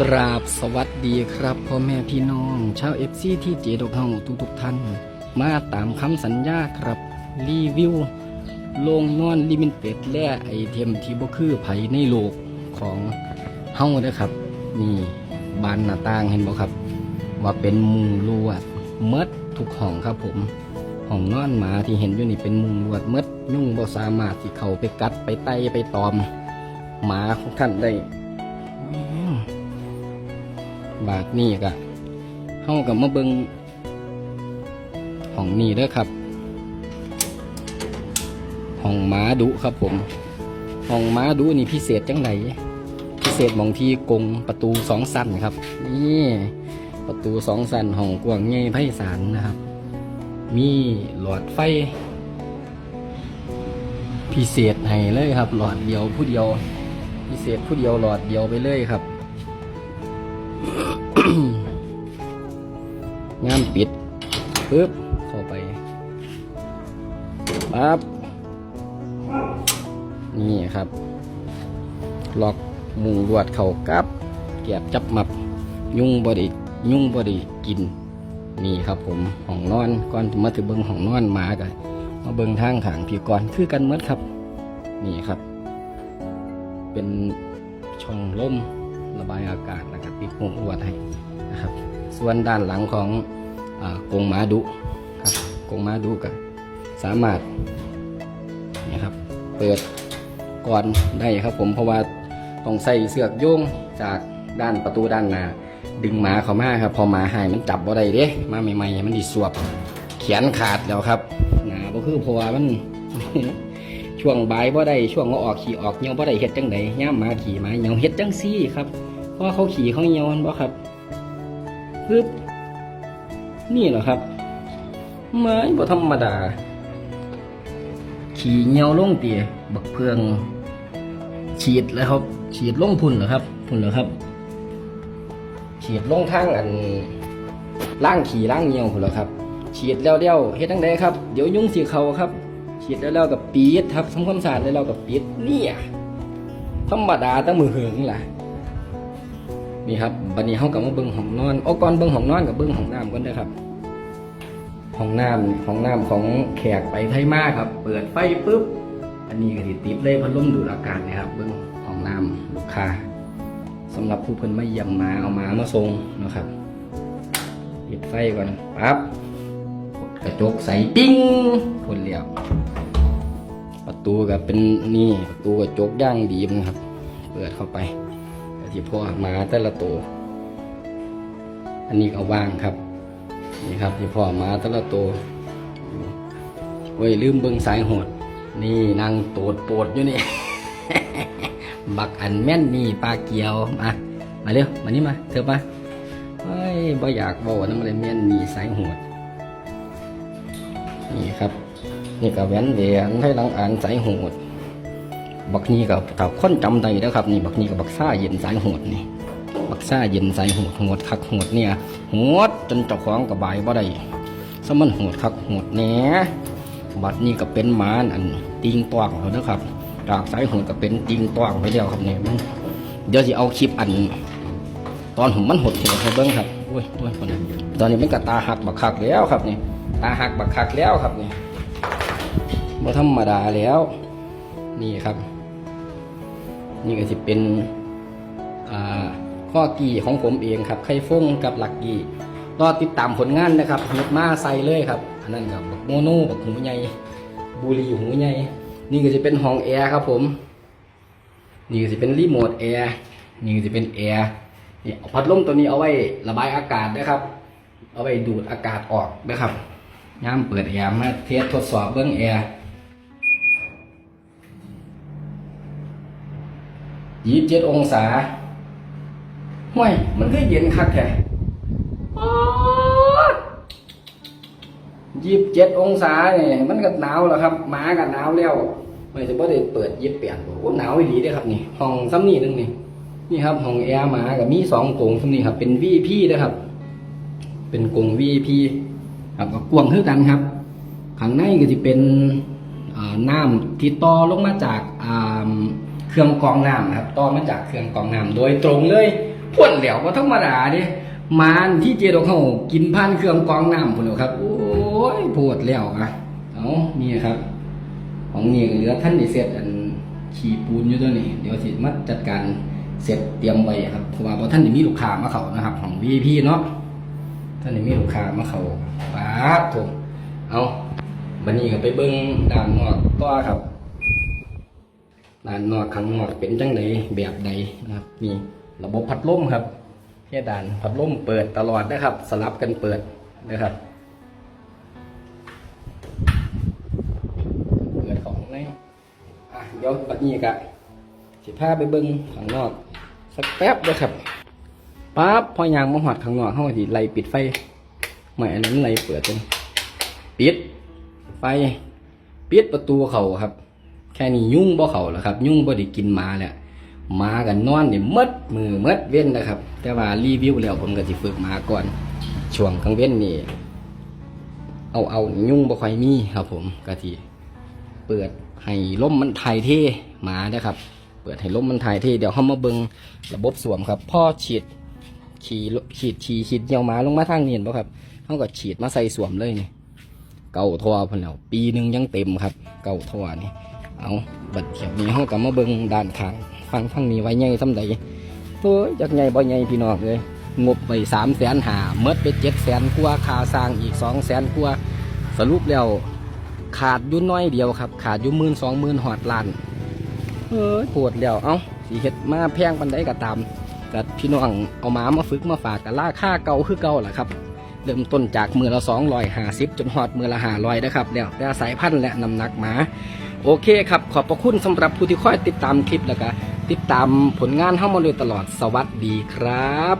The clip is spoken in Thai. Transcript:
กราบสวัสดีครับพ่อแม่พี่น้อง ชาวเอฟซีที่เจดกเฮาทุกทุกท่าน มาตามคำสัญญาครับ รีวิวโรงนอนลิมิเป็ดและไอเทมที่บ่คือไผในโลกของเฮาเด้อครับ นี่บานหน้าต่างเห็นบ่ครับ ว่าเป็นมุงลวดเมดทุกห้องครับผมห้องนอนหมาที่เห็นอยู่นี่เป็นมุงลวดเมดยุ่งบ่สามารถที่เขาไปกัดไปไตไปตอม หมาของท่านได้ บาทนี่กะเฮากับมาเบิงห้องนี้เด้อครับห้องหมาดุครับผมห้องหมาดุนี่พิเศษจังไหนพิเศษมองที่กงประตูสองสั้นครับนี่ประตูสองสั้นห้องกว้างใหญ่ไพศาลนะครับ มีหลอดไฟ พิเศษให้เลยครับ หลอดเดียวผู้เดียว พิเศษผู้เดียวหลอดเดียวไปเลยครับามปิดปึ๊บเข้าไปปั๊บนี่ครับล็อกมุงลวดเข่ากับเกียบจับมับ ยุ่งบไดิยุ่งบไดิกิน นี่ครับผมห้องนอนก่อนมาถึงเบิงห้องนอนหมากันมาเบิงทางขางพี่ก่อนคือกันเมดครับ นี่ครับ เป็นช่องลมระบายอากาศแล้วก็ปิดมุงลวดให้นะครับ ส่วนด้านหลังของ กงหมาดุครับกงหมาดุก็สามารถนี่ครับเปิดก่อนได้ครับผมเพราะว่าต้องใส่เสือกโยงจากด้านประตูด้านหน้าดึงหมาเข้ามาครับ พอหมาหายมันจับบ่ได้เด้มาใหม่ๆมันดิสวบเขียนขาดแล้วครับหนาก็คือเพราะว่ามันช่วงบ่ายบ่ได้ช่วงก็ออกขี่ออกเหี่ยวบ่ได้เฮ็ดจังไดย่ามหมาขี่หมาเหี่ยวเฮ็ดจังซี่ครับเพราะเขาขี่เขาเหี่ยวมันบ่ครับปึ๊บ นี่เหรอครับไม้บ่ธรรมดา ขี่เหี่ยวลงเตี๋ยบักเพือง ฉีดแล้วครับ ฉีดลงพุ่นเหรอครับ พุ่นเหรอครับ ฉีดลงทางอันล่างขี่ล่างเหี่ยวพุ่นเหรอครับ ฉีดแล้วเดียวเฮ็ดจังไดครับ เดี๋ยวยุงสีเขาครับ ฉีดแล้วแล้วกับปีดครับทำความสะอาดแล้วแล้วกับปีดเนี่ยธรรมดาตั้งมือเหิงแหละ นี่ครับบัดนี้เฮากับมาเบิ่งห้องนอนโอ้ก่อนเบิ่งห้องนอนกับเบิ่งห้องน้ำก่อนเด้อครับห้องน้ำห้องน้ำของแขกไปไทยมาครับ เปิดไฟปุ๊บ อันนี้ก็สิติดเลยพัดลมดูดอากาศนะครับ เบิ่งห้องน้ำลูกค้าสำหรับผู้เพิ่นมาเยี่ยมมาเอามามาส่งนะครับปิดไฟก่อนปั๊บกระจกใสปิ้งคนเลียวประตูก็เป็นนี่ประตูกระจกย่างดีมนครับ เปิดเข้าไป ที่พ่อมาแต่ละตัวอันนี้ก็ว่างครับ นี่ครับที่พ่อมาแต่ละตัวโอ้ยลืมเบิ้งสายโหด นี่นั่งโตดโปดอยู่นี่ บักอันแม่นนี่ปลาเกียวมามาเร็วมานี่มาเถอะมาเฮ้ยบ่อยากบอกนะมันเลยแม่นนี่สายโหด นี่ครับ นี่ก็แหวนแหวนให้หลังอ่านสายโหด บักนี้ก็ถ้าคนจำได้แล้วครับ นี่บักนี้ก็บักซ่าเย็นสายโหดนี่บักซ่าเย็นสายโหดโหดคักโหดเนี่ยโหดจนเจ้าของกับบายบ่ได้สมันโหดคักโหดแหน่บัดนี้ก็เป็นหมานอันติงตวงแล้วนะครับจากสายโหดก็เป็นติงตวงไปแล้วครับเนี่ยเดี๋ยวจะเอาคลิปอัน ตอนผมมันหดหัวให้เบิ้งครับโอ้ยโอ้ยคนนั้นตอนนี้มันก็ตาหักบักคักแล้วครับนี่ตาหักบักคักแล้วครับนี่บ่ธรรมดาแล้ว นี่ครับ นี่ก็จะเป็นข้อกี่ของผมเองครับ ไข่ฟงกับหลักกี่รอติดตามผลงานนะครับเฮ็ดมาใส่เลยครับ อันนั้นกับบักโมโน่บักหูใหญ่บุรีหูใหญ่นี่ก็จะเป็นห้องแอร์ครับผม นี่ก็จะเป็นรีโมทแอร์นี่ก็จะเป็นแอร์นี่พัดลมตัวนี้เอาไว้ระบายอากาศนะครับ เอาไว้ดูดอากาศออกนะครับย่ามเปิดแอร์มาเทสทดสอบเบื้องแอร์ ยี่สิบเจ็ดองศาห่วยมันก็เย็นคักแท้ยี่สิบเจ็ดองศาเนี่ยมันก็หนาวแล้วครับหมาก็หนาวแล้วไม่ใช่ว่ได้เปิดยี่สิบแปดโอ้หนาวอีหลีเด้ครับนี่ห้องซ้ำนี่นึงนี่นี่ครับห้องแอร์หมากับมีสองกงซ้ำนี่ครับเป็นวีพีนะครับ เป็นกรง VIP ครับก็กวางคือกันครับข้างในก็จะเป็นน้ำที่ต่อลงมาจากอ่า เครื่องกรองน้ำนะครับต่อมาจากเครื่องกรองน้ำโดยตรงเลยพ่นแหลวก็ธรรมดาดิมานที่เจดอกเขากินผ่านเครื่องกรองน้ำพุ่นล้วครับ โอ้ยปวดแล้วอะเอานี่ครับ ของนี่ก็เหลือท่านด้เสร็จอันขี่ปูนอยู่ตัวนี้ เดี๋ยวสิมาจัดการเสร็จเตรียมไว้ครับเพราะว่าท่านมีลูกค้ามาเขานะครับ ของ VIP เนาะท่านมีลูกค้ามาเขาป๊าบโถเอาบันนี้ก็ไปเบิ่งด้านนอกต่อครับ ด้านนอกข้างนอกเป็นจังไดแบบใดนะครับนี่ระบบพัดลมครับแค่ด้านพัดลมเปิดตลอดนะครับ สลับกันเปิดนะครับเปิดของในอะเดี๋ยวปัดนี้กะสิพาไปเบิ่งข้างนอก สักแป๊บเด้อครับปั๊บพอยางมาหอดข้างนอกเฮาก็สิไล่ปิดไฟไม่อันนั้นไล่เปิดจนปิดไฟปิดประตูเขาครับ แค่นี้ยุ่งบ่เขาแล้วครับ ยุ่งบ่ได้กินมาแล้วหมากันนอนเนี่ยมดมือมดเว้นนะครับ แต่ว่ารีวิวแล้วผมก็สิฝึกหมาก่อน ช่วงกลางเว้นนี่เอาเอายุ่งบ่ค่อยมีครับผมกะทีเปิดให้ลมมันถ่ายเทหมานะครับ เปิดให้ลมมันถ่ายเทเดี๋ยวเขามาเบิงระบบสวมครับพ่อฉีดฉีดฉีดฉีดฉีดเหนียวหมาลงมาทางเนี้เห็นป่ะครับเขาก็ฉีดมาใส่สวมเลยนี่เก่าทอพันแล้วปีหนึ่งยังเต็มครับ เก่าทอนี่ เอาบัดเขียวนี้เขาก็มาเบิงด้านข้างฟังฟังนี้ไว้ใหญ่สำใดโอ้ยจักใหญ่บ่ใหญ่พี่น้องเลยงบไปสามแสนหาเมดไปเจ็ดแสนกว่าคาสร้างอีกสองแสนกว่าสรุปแล้วขาดยู่น้อยเดียวครับ ขาดยู่หมื่นสองมื่นหอดล้านเฮ้ยปวดแล้วเอ้าสีเห็ดมาแพงปันไดก็ตามกับพี่น้องเอาหมามาฝึกมาฝากกับล่าค่าเก่าคือเก่าแหละครับ เริ่มต้นจากมือละสองรอยหาสิบจนหอดมือละหาลอยนะครับแล้วแต่สายพันธุ์และน้ำหนักหมาโอเคครับ ขอบพระคุณสำหรับผู้ที่คอยติดตามคลิปแล้วก็ติดตามผลงานเข้ามาโดยตลอดสวัสดีครับ